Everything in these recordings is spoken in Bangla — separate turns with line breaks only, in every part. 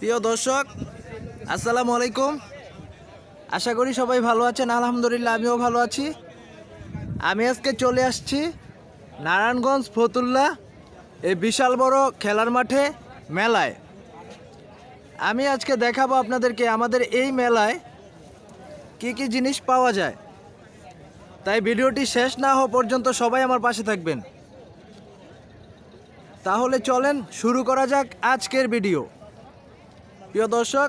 প্রিয় দর্শক, আসসালামু আলাইকুম। আশা করি সবাই ভালো আছেন, আলহামদুলিল্লাহ আমিও ভালো আছি। আমি আজকে চলে আসছি নারায়ণগঞ্জ ফতুল্লা, এই বিশাল বড় খেলার মাঠে মেলায়। আমি আজকে দেখাবো আপনাদেরকে আমাদের এই মেলায় কি কি জিনিস পাওয়া যায়। তাই ভিডিওটি শেষ না হওয়া পর্যন্ত সবাই আমার পাশে থাকবেন। তাহলে চলেন, শুরু করা যাক আজকের ভিডিও। প্রিয় দর্শক,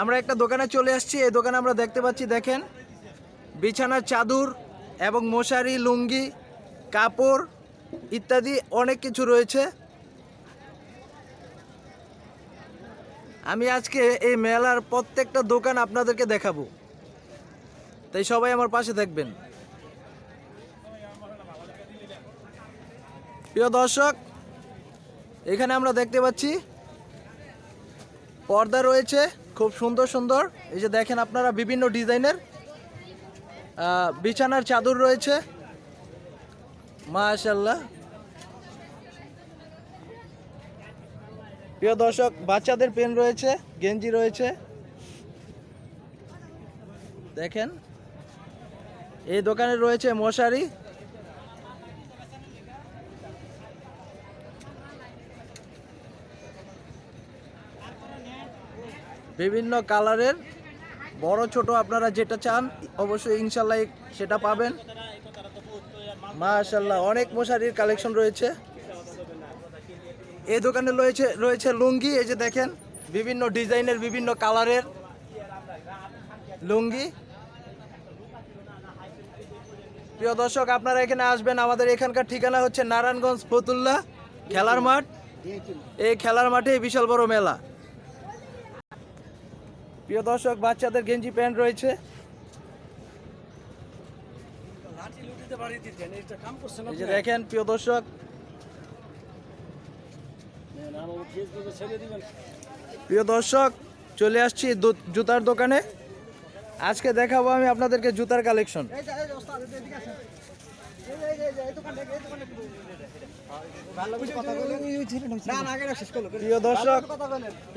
আমরা একটা দোকানে চলে আসছি। এই দোকানে আমরা দেখতে পাচ্ছি, দেখেন, বিছানার চাদর এবং মশারি, লুঙ্গি, কাপড় ইত্যাদি অনেক কিছু রয়েছে। আমি আজকে এই মেলার প্রত্যেকটা দোকান আপনাদেরকে দেখাবো। তাই সবাই আমার পাশে থাকবেন প্রিয় দর্শক এখানে আমরা দেখতে পাচ্ছি পর্দা রয়েছে, খুব সুন্দর সুন্দর। এই যে দেখেন আপনারা বিভিন্ন ডিজাইনের বিছানার চাদর রয়েছে। মাশাল্লাহ প্রিয় দর্শক, বাচ্চাদের পেন রয়েছে, গেঞ্জি রয়েছে। দেখেন, এই দোকানে রয়েছে মশারি। বিভিন্ন কালারের, বড়, ছোট আপনারা যেটা চান, অবশ্যই ইনশাল্লাহ সেটা পাবেন। মাশাল্লাহ, অনেক মশারির কালেকশন রয়েছে। এই দোকানে রয়েছে রয়েছে লুঙ্গি, এই যে দেখেন, বিভিন্ন ডিজাইনের, বিভিন্ন কালারের লুঙ্গি। প্রিয় দর্শক, আপনারা এখানে আসবেন, আমাদের এখানকার ঠিকানা হচ্ছে নারায়ণগঞ্জ ফতুল্লা, খেলার মাঠ। এই খেলার মাঠে বিশাল বড় মেলা। প্রিয় দর্শক বাচ্চাদের গেঞ্জি প্যান্ট রয়েছে। এই যে দেখেন প্রিয় দর্শক। প্রিয় দর্শক চলে আসছি জুতার দোকানে। আজকে দেখাবো আমি আপনাদেরকে জুতার কালেকশন। প্রিয় দর্শক,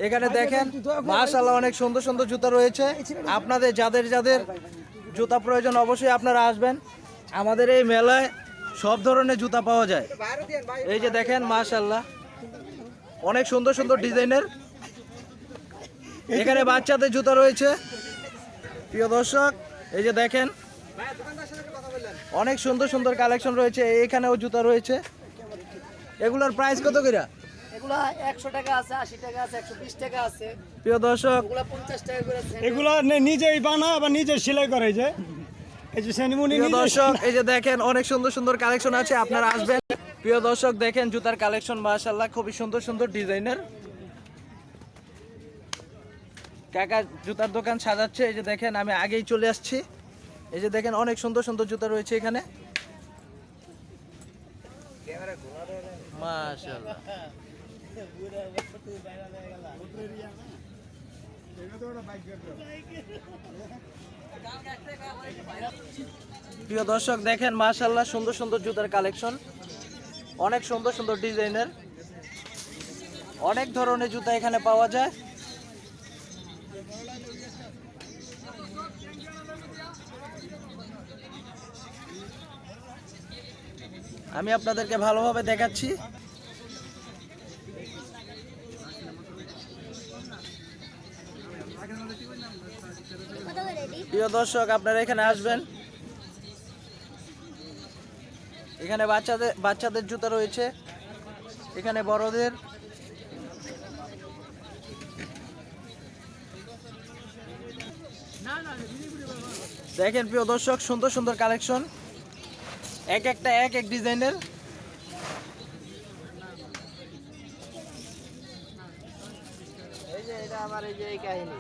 এখানে দেখেন, মাশাআল্লাহ অনেক সুন্দর সুন্দর জুতা রয়েছে। আপনাদের, যাদের যাদের জুতা প্রয়োজন অবশ্যই আপনারা আসবেন। আমাদের এই মেলায় সব ধরনের জুতা পাওয়া যায়। এই যে দেখেন, মাশাআল্লাহ, অনেক সুন্দর সুন্দর ডিজাইনের। এখানে বাচ্চাদের জুতা রয়েছে। প্রিয় দর্শক, এই যে দেখেন, অনেক সুন্দর সুন্দর কালেকশন রয়েছে। এখানেও জুতা রয়েছে। এগুলোর প্রাইস কত করে
এগুলা একশো টাকা আছে টাকা আছে একশো বিশ টাকা আছে।
প্রিয় দর্শক
টাকা করে
নিজেই বানা আবার নিজে সেলাই করে যে। এই যে সেনিমুনি
প্রিয় দর্শক এই যে দেখেন অনেক সুন্দর সুন্দর কালেকশন আছে আপনারা আসবেন। প্রিয় দর্শক দেখেন জুতার কালেকশন মাশাল্লাহ খুবই সুন্দর সুন্দর ডিজাইনের। কাকা জুতার দোকান সাজাচ্ছে এই যে দেখেন আমি আগেই চলে আসছি। এই যে দেখেন অনেক সুন্দর সুন্দর জুতা রয়েছে এখানে। মাশাল্লাহ প্রিয় দর্শক, দেখেন মাশাল্লাহ সুন্দর সুন্দর জুতার কালেকশন। অনেক সুন্দর সুন্দর ডিজাইনের। অনেক ধরনের জুতা এখানে পাওয়া যায়। আমি আপনাদেরকে ভালোভাবে দেখাচ্ছি। প্রিয় দর্শক, আপনারা এখানে আসবেন। এখানে বাচ্চাদের বাচ্চাদের জুতা রয়েছে। এখানে বড়দের। দেখেন প্রিয় দর্শক, সুন্দর সুন্দর কালেকশন। এক একটা এক এক ডিজাইনের।
এই যে এটা আমার এই যে এই কাহিনী।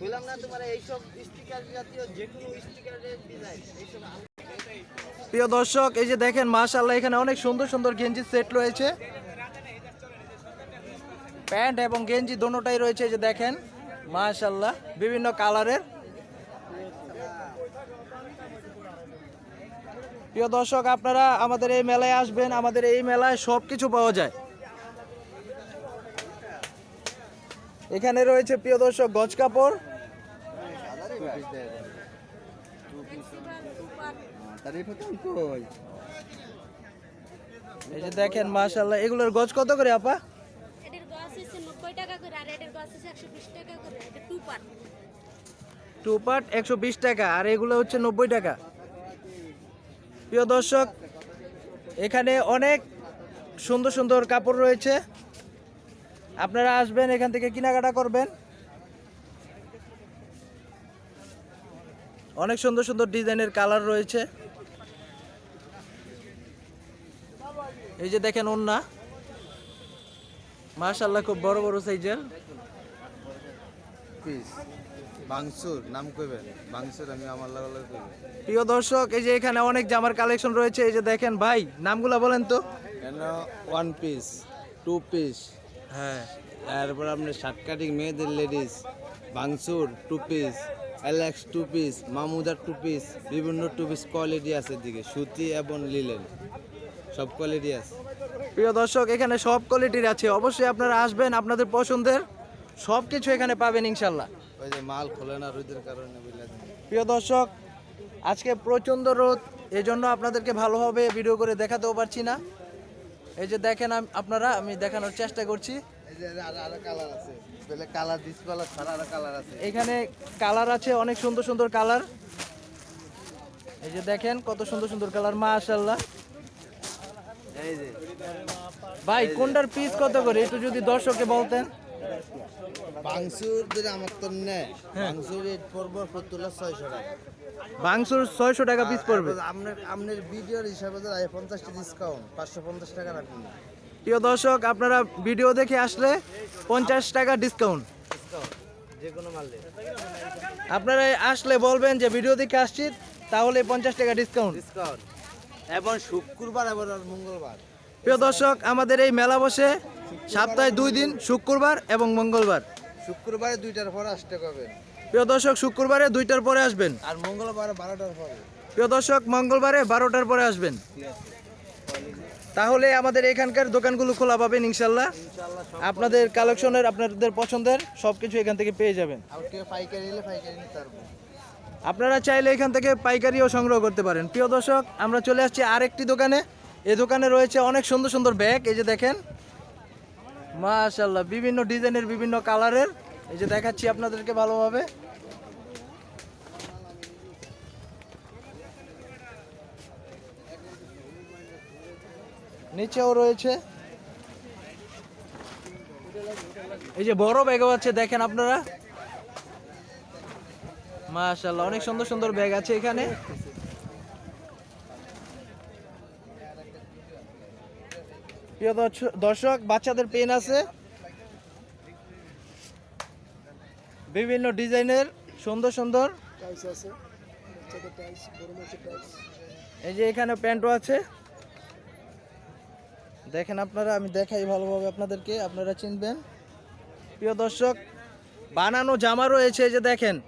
বললাম না তোমার এইসব স্টিকার জাতীয় যে কোনো স্টিকারের ডিজাইন এইসব
প্রিয় দর্শক এই যে দেখেন মাশাল্লাহ এখানে অনেক সুন্দর সুন্দর গেঞ্জি সেট রয়েছে। প্যান্ট এবং গেঞ্জি দোনোটাই রয়েছে এই যে দেখেন। মাশাল্লাহ বিভিন্ন কালারের। প্রিয় দর্শক, আপনারা আমাদের এই মেলায় আসবেন, আমাদের এই মেলায় সব কিছু পাওয়া যায়। এখানে রয়েছে, প্রিয় দর্শক, গজ কাপড়। দেখেন মাশাল্লাহ এগুলোর গজ কত করে, আপা
এটার গাছ হচ্ছে নব্বই টাকা করে আর এটার গাছ হচ্ছে একশো বিশ টাকা করে, এটা টু পার্ট
টু পার্ট একশো বিশ টাকা, আর এগুলো হচ্ছে নব্বই টাকা। প্রিয় দর্শক, এখানে অনেক সুন্দর সুন্দর কাপড় রয়েছে। আপনারা আসবেন, এখান থেকে কেনাকাটা করবেন। অনেক সুন্দর সুন্দর ডিজাইনের কালার রয়েছে। এই যে দেখেন ওন্না মাশাল্লাহ খুব বড় বড় সাইজের।
পিস বাংসুর নাম কইবেন? বাংসুর আমি আমার লাগা লাগা
প্রিয় দর্শক এই যে এখানে অনেক জামার কালেকশন রয়েছে এই যে দেখেন ভাই নামগুলো বলেন তো।
কেন? ওয়ান পিস টু পিস
হ্যাঁ।
তারপর আপনার শার্ট কাটিং মেয়েদের লেডিস বাংসুর টু পিস এলেক্স টু পিস মামুদার টু পিস বিভিন্ন টু পিস কোয়ালিটি আছে দিকে সুতি এবং লিলেন সব কোয়ালিটি আছে।
প্রিয় দর্শক এখানে সব কোয়ালিটির আছে। অবশ্যই আপনারা আসবেন আপনাদের পছন্দের সব কিছু এখানে পাবেন ইনশাল্লাহ
ওই যে মাল খোলে না রোদের কারণে
প্রিয় দর্শক আজকে প্রচণ্ড রোদ এজন্য আপনাদেরকে ভালোভাবে ভিডিও করে দেখাতেও পারছি না। এই যে দেখেন আপনারা আমি দেখানোর চেষ্টা করছি।
এই
এখানে কালার আছে অনেক সুন্দর সুন্দর কালার এই যে দেখেন কত সুন্দর সুন্দর কালার মাশাল্লাহ
এই যে
ভাই কোনটার পিস কত করে? একটু যদি দর্শককে বলতেন।
বাংসুর যদি আমার তো নেয় বাংসুর রেট পড়ব ফতুল্লা ছয়শো টাকা।
বাংসুর ছয়শো টাকা পিস পড়বে।
আপনার আপনার ভিডিওর হিসাবে তো পঞ্চাশটা ডিসকাউন্ট পাঁচশো পঞ্চাশ টাকা রাখুন।
প্রিয় দর্শক আপনারা ভিডিও দেখে আসলে পঞ্চাশ টাকা ডিসকাউন্ট আপনারা আসলে বলবেন যে ভিডিও দেখে আসছি তাহলে পঞ্চাশ টাকা ডিসকাউন্ট
ডিসকাউন্ট এবং শুক্রবার এবং মঙ্গলবার।
প্রিয় দর্শক আমাদের এই মেলা বসে সপ্তাহে দুই দিন শুক্রবার এবং মঙ্গলবার।
শুক্রবারে দুইটার পরে আসতে পারবেন
প্রিয় দর্শক শুক্রবারে দুইটার পরে আসবেন।
আর মঙ্গলবারে বারোটার পরে?
প্রিয় দর্শক মঙ্গলবারে বারোটার পরে আসবেন। তাহলে আমাদের এখানকার দোকানগুলো খোলা পাবেন ইনশাল্লাহ। আপনাদের কালেকশনের আপনাদের পছন্দের সব কিছু এখান থেকে পেয়ে যাবেন। আপনারা চাইলে এখান থেকে পাইকারিও সংগ্রহ করতে পারেন। প্রিয় দর্শক, আমরা চলে আসছি আরেকটি দোকানে। এই দোকানে রয়েছে অনেক সুন্দর সুন্দর ব্যাগ। এই যে দেখেন মাশাল্লাহ বিভিন্ন ডিজাইনের বিভিন্ন কালারের। এই যে দেখাচ্ছি আপনাদেরকে ভালোভাবে। নিচেও রয়েছে। এই যে বড় ব্যাগও আছে, দেখেন আপনারা। মাশাল্লাহ অনেক সুন্দর সুন্দর ব্যাগ আছে এখানে। প্রিয় দর্শ- দর্শক, বাচ্চাদের পেন আছে। বিভিন্ন ডিজাইনের, সুন্দর সুন্দর। এই যে এখানে প্যান্টও আছে। দেখেন আপনারা, আমি দেখাই ভালোভাবে আপনাদেরকে, আপনারা চিনবেন। প্রিয় দর্শক, বানানো জামা রয়েছে, এই যে দেখেন।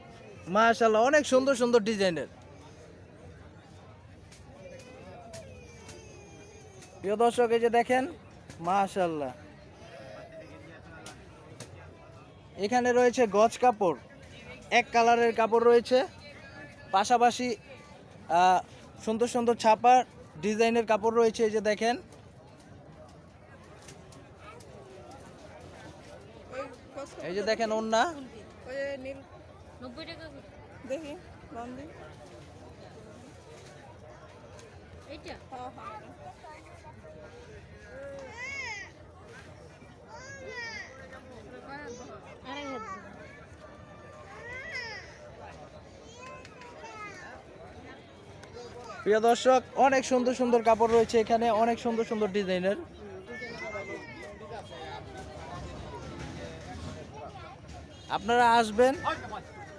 মাশাল্লাহ অনেক সুন্দর সুন্দর ডিজাইনের। প্রিয় দর্শক, এই যে দেখেন মাশাল্লাহ এখানে রয়েছে গজ কাপড়, এক কালারের কাপড় রয়েছে। পাশাপাশি সুন্দর সুন্দর ছাপা ডিজাইনের কাপড় রয়েছে, এই যে দেখেন। এই যে দেখেন ওন্না
নব্বই টাকা
দেখি বন্ধি
এইটা? আড়াই হাজার
প্রিয় দর্শক অনেক সুন্দর সুন্দর কাপড় রয়েছে এখানে অনেক সুন্দর সুন্দর ডিজাইনের। আপনারা আসবেন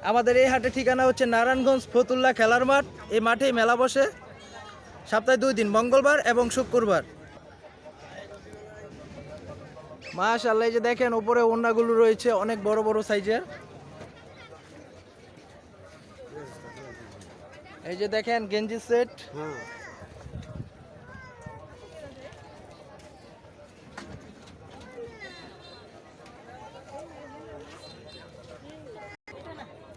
আমাদের এই হাটে ঠিকানা হচ্ছে নারায়ণগঞ্জ ফতুল্লা খেলার মাঠ। এই মাঠেই মেলা বসে। সপ্তাহে দুই দিন, মঙ্গলবার এবং শুক্রবার। মাশাল্লাহ যে দেখেন, উপরে ওন্নাগুলো রয়েছে অনেক বড় বড় সাইজের। এই যে দেখেন, গেঞ্জি সেট।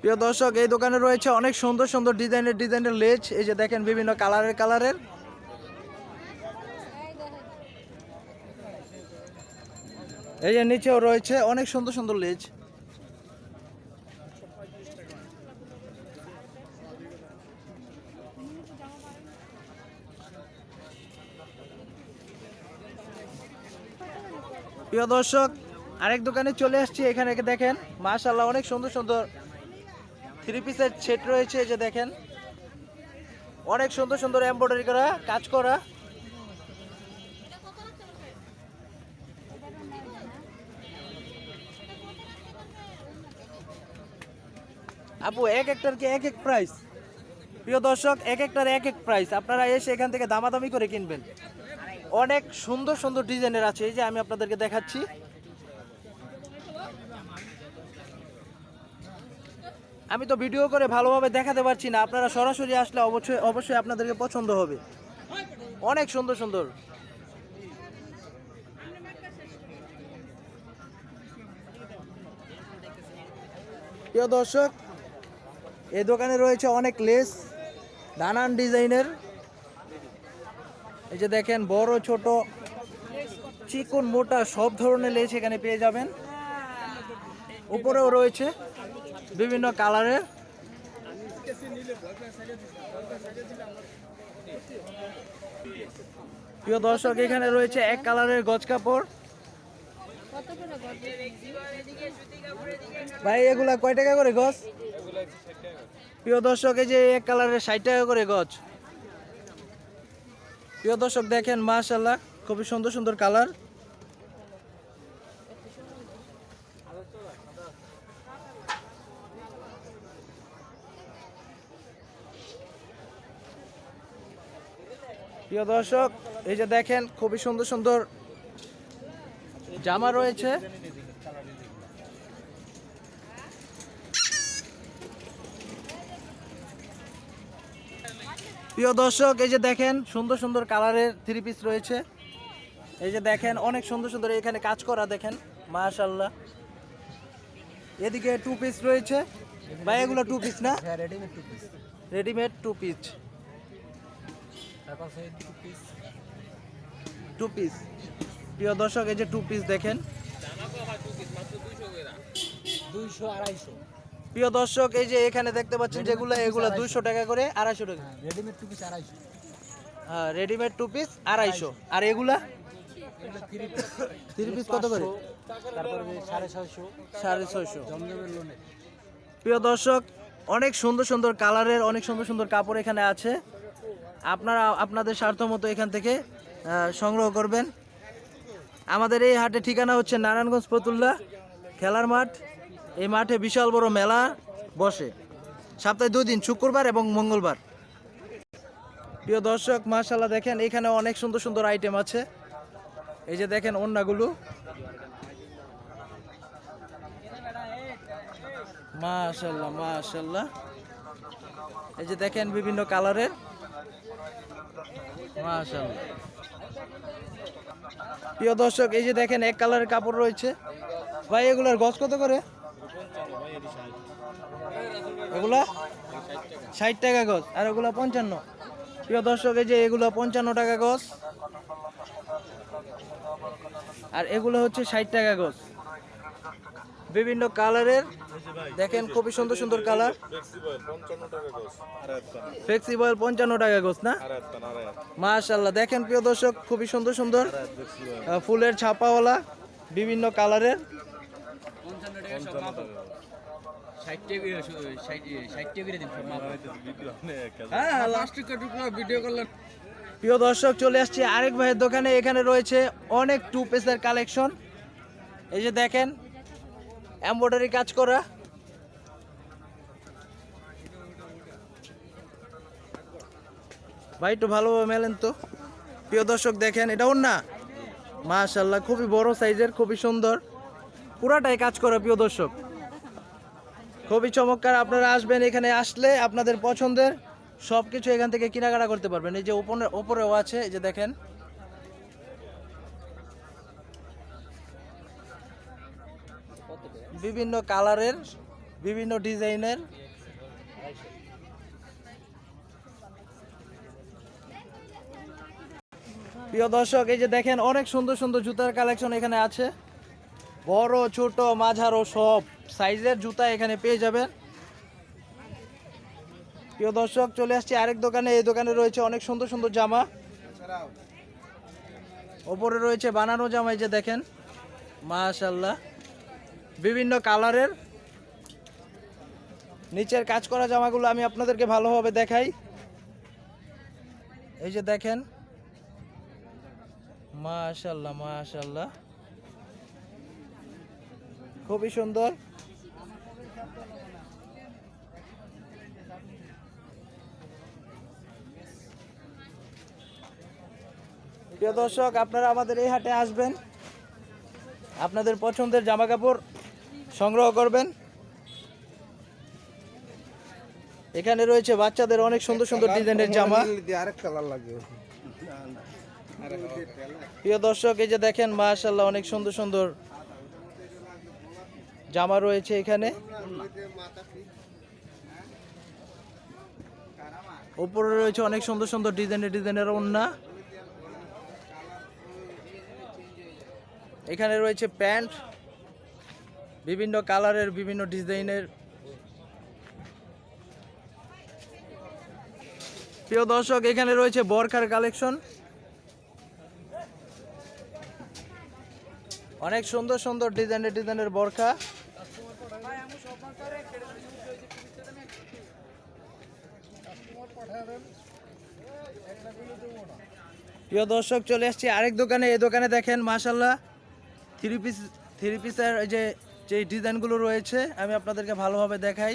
প্রিয় দর্শক, এই দোকানে রয়েছে অনেক সুন্দর সুন্দর ডিজাইনের ডিজাইনের লেজ। এই যে দেখেন বিভিন্ন কালারের কালারের। এই যে নিচেও রয়েছে অনেক সুন্দর সুন্দর লেজ। প্রিয় দর্শক, আরেক দোকানে চলে আসছি। এখানে দেখেন মাশাল্লাহ অনেক সুন্দর সুন্দর থ্রি পিসের সেট রয়েছে যে দেখেন। অনেক সুন্দর সুন্দর এমব্রয়ডারি করা, কাজ করা। আপু, এক একটার কি এক এক প্রাইস প্রিয় দর্শক, এক একটার এক এক প্রাইস আপনারা এসে এখান থেকে দামাদামি করে কিনবেন। অনেক সুন্দর সুন্দর ডিজাইনের আছে। এই যে আমি আপনাদেরকে দেখাচ্ছি। আমি তো ভিডিও করে ভালোভাবে দেখাতে পারছি না। আপনারা সরাসরি আসলে অবশ্যই অবশ্যই আপনাদেরকে পছন্দ হবে। অনেক সুন্দর সুন্দর। প্রিয় দর্শক এই দোকানে রয়েছে অনেক লেস নানান ডিজাইনের। এই যে দেখেন, বড়, ছোট, চিকন, মোটা, সব ধরনের লেস এখানে পেয়ে যাবেন। উপরেও রয়েছে। বিভিন্ন কালারের। প্রিয় দর্শক, এখানে রয়েছে এক কালারের গজ কাপড়। ভাই, এগুলা কয় টাকা করে গজ? প্রিয় দর্শক, এই যে এক কালারের ষাট টাকা করে গজ। প্রিয় দর্শক, দেখেন মাশাল্লাহ খুবই সুন্দর সুন্দর কালার। প্রিয় দর্শক এই যে দেখেন খুবই সুন্দর সুন্দর জামা রয়েছে। প্রিয় দর্শক এই যে দেখেন সুন্দর সুন্দর কালারের থ্রি পিস রয়েছে। এই যে দেখেন অনেক সুন্দর সুন্দর এখানে কাজ করা দেখেন মাশাল্লাহ এদিকে টু পিস রয়েছে। ভাই এগুলো টু পিস না? Readymade two piece readymade two piece প্রিয় দর্শক এই যে টু পিস দেখেন।
দুইশো আড়াইশো।
প্রিয় দর্শক এই যে এখানে দেখতে পাচ্ছেন যেগুলো এগুলো দুইশো টাকা করে আড়াইশো টাকা।
রেডিমেড টু পিস আড়াইশো।
হ্যাঁ রেডিমেড টু পিস আড়াইশো। আর এগুলা? থ্রি পিস কত করে?
তারপরে সাড়ে ছয়শো।
সাড়ে ছয়শো। প্রিয় দর্শক অনেক সুন্দর সুন্দর কালারের অনেক সুন্দর সুন্দর কাপড় এখানে আছে। আপনারা আপনাদের স্বার্থ মতো এখান থেকে সংগ্রহ করবেন। আমাদের এই হাটে ঠিকানা হচ্ছে নারায়ণগঞ্জ ফতুল্লা খেলার মাঠ। এই মাঠে বিশাল বড় মেলা বসে। সপ্তাহে দুই দিন, শুক্রবার এবং মঙ্গলবার। প্রিয় দর্শক মাশাল্লাহ দেখেন, এখানে অনেক সুন্দর সুন্দর আইটেম আছে। এই যে দেখেন অন্যগুলো মাশাল্লাহ মাশাল্লাহ এই যে দেখেন বিভিন্ন কালারের। প্রিয় দর্শক, এই যে দেখেন এক কালারের কাপড় রয়েছে। ভাই, এগুলার গছ কত করে? এগুলা? ষাট টাকা গছ আর এগুলা পঞ্চান্ন। প্রিয় দর্শক, এই যে এগুলো পঞ্চান্ন টাকা গছ আর এগুলো হচ্ছে ষাট টাকা গজ। বিভিন্ন কালারের। দেখেন খুবই সুন্দর সুন্দর কালার। ফ্লেক্সিবল পঞ্চান্ন টাকা গোস, না? মাশাল্লাহ দেখেন প্রিয় দর্শক, খুবই সুন্দর সুন্দর ফুলের ছাপাওয়ালা বিভিন্ন কালারের। প্রিয় দর্শক, চলে আসছি আরেক ভাইয়ের দোকানে। এখানে রয়েছে অনেক টু পিসের কালেকশন এই যে দেখেন এমব্রয়ডারি কাজ করা। ভাই, একটু ভালোভাবে মেলেন তো। প্রিয় দর্শক, দেখেন, এটা ওর না মাশাল্লাহ খুবই বড় সাইজের, খুবই সুন্দর। পুরাটাই কাজ করা, প্রিয় দর্শক। খুবই চমৎকার, আপনারা আসবেন এখানে, আসলে আপনাদের পছন্দের সব কিছু এখান থেকে কেনাকাটা করতে পারবেন। এই যে ওপরে ওপরেও আছে, এই যে দেখেন। বিভিন্ন কালারের, বিভিন্ন ডিজাইনের। প্রিয় দর্শক, এই যে দেখেন, অনেক সুন্দর সুন্দর জুতার কালেকশন এখানে আছে। বড়, ছোট মাঝারো সব সাইজের জুতা এখানে পেয়ে যাবেন। প্রিয় দর্শক, চলে আসছি আরেক দোকানে। এই দোকানে রয়েছে অনেক সুন্দর সুন্দর জামা। ওপরে রয়েছে বানানো জামা, এই যে দেখেন। মাশাল্লাহ বিভিন্ন কালারের। নিচের কাজ করা জামাগুলো আমি আপনাদেরকে ভালোভাবে দেখাই। এই যে দেখেন। মাশাল্লাহ মাশাল্লাহ খুবই সুন্দর। প্রিয় দর্শক, আপনারা আমাদের এই হাটে আসবেন। আপনাদের পছন্দের জামা কাপড় সংগ্রহ করবেন। এখানে রয়েছে বাচ্চাদের অনেক সুন্দর সুন্দর ডিজাইনের জামা। প্রিয় দর্শক, এই যে দেখেন মাশাল্লাহ অনেক সুন্দর সুন্দর জামা রয়েছে এখানে। উপরে রয়েছে অনেক সুন্দর সুন্দর ডিজাইনের ডিজাইনের ওন্না এখানে রয়েছে প্যান্ট। বিভিন্ন কালারের, বিভিন্ন ডিজাইনের। প্রিয় দর্শক, এখানে রয়েছে বরখার কালেকশন। অনেক সুন্দর সুন্দর ডিজাইনের ডিজাইনের বরখা। প্রিয় দর্শক, চলে আসছি আরেক দোকানে। এই দোকানে দেখেন মাশাল্লাহ থ্রি পিস থ্রি পিসের যে যে ডিজাইনগুলো রয়েছে, আমি আপনাদেরকে ভালোভাবে দেখাই।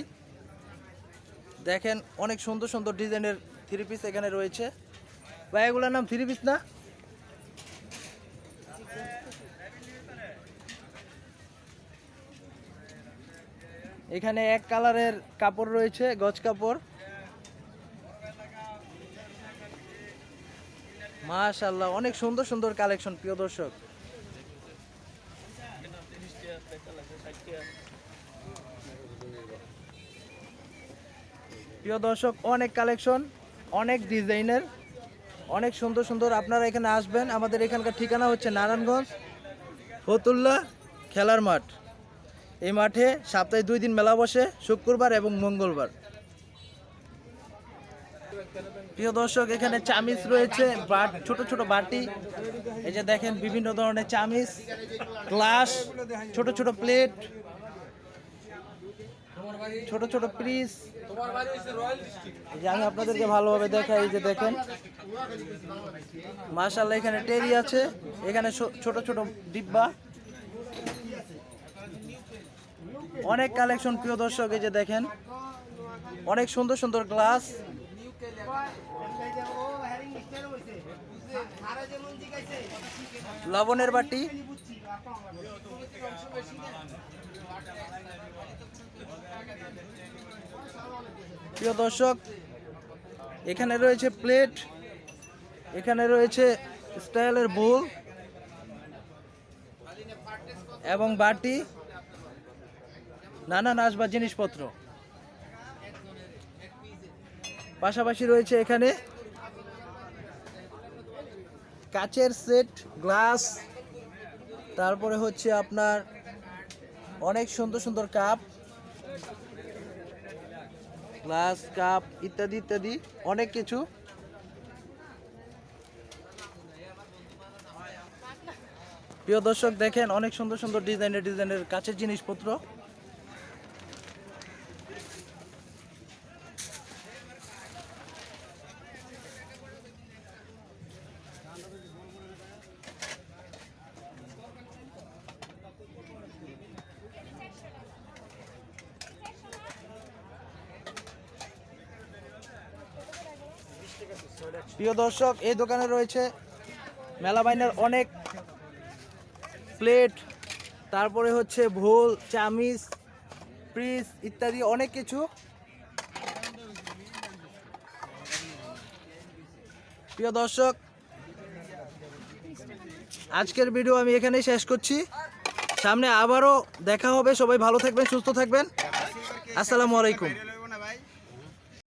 দেখেন, অনেক সুন্দর সুন্দর ডিজাইনের থ্রি পিস এখানে রয়েছে। ভাই, এগুলোর নাম থ্রি পিস না? এখানে এক কালারের কাপড় রয়েছে, গজ কাপড়। মাশাল্লাহ অনেক সুন্দর সুন্দর কালেকশন, প্রিয় দর্শক। প্রিয় দর্শক, অনেক কালেকশন, অনেক ডিজাইনের, অনেক সুন্দর সুন্দর আপনারা এখানে আসবেন। আমাদের এখানকার ঠিকানা হচ্ছে নারায়ণগঞ্জ, ফতুল্লা খেলার মাঠ। এই মাঠে সপ্তাহে দুই দিন মেলা বসে, শুক্রবার এবং মঙ্গলবার। প্রিয় দর্শক, এখানে চামিচ রয়েছে, বাট, ছোট ছোট বাটি। এই যে দেখেন, বিভিন্ন ধরনের চামিচ, গ্লাস, ছোট ছোট প্লেট, ছোট ছোট পিস। আমি আপনাদেরকে ভালোভাবে দেখাই যে দেখেন। মাশাল্লাহ এখানে টেরি আছে, এখানে ছোট ছোট ডিব্বা। অনেক কালেকশন, প্রিয় দর্শক, এই যে দেখেন। অনেক সুন্দর সুন্দর গ্লাস। লবণের বাটি। প্রিয় দর্শক, এখানে রয়েছে প্লেট, এখানে রয়েছে স্টাইলের বোল এবং বাটি নানান আসবাব জিনিসপত্র। পাশাপাশি রয়েছে এখানে কাচের সেট, গ্লাস, তারপরে হচ্ছে আপনার অনেক সুন্দর সুন্দর কাপ। গ্লাস, কাপ ইত্যাদি ইত্যাদি, অনেক কিছু। প্রিয় দর্শক, দেখেন অনেক সুন্দর সুন্দর ডিজাইনের ডিজাইনের কাছের জিনিসপত্র। প্রিয় দর্শক, এই দোকানে রয়েছে মেলা বাইনার অনেক প্লেট, তারপরে হচ্ছে ভোল, চামিচ, পিস ইত্যাদি অনেক কিছু। প্রিয় দর্শক, আজকের ভিডিও আমি এখানেই শেষ করছি। সামনে আবারও দেখা হবে। সবাই ভালো থাকবেন, সুস্থ থাকবেন। আসসালামু আলাইকুম।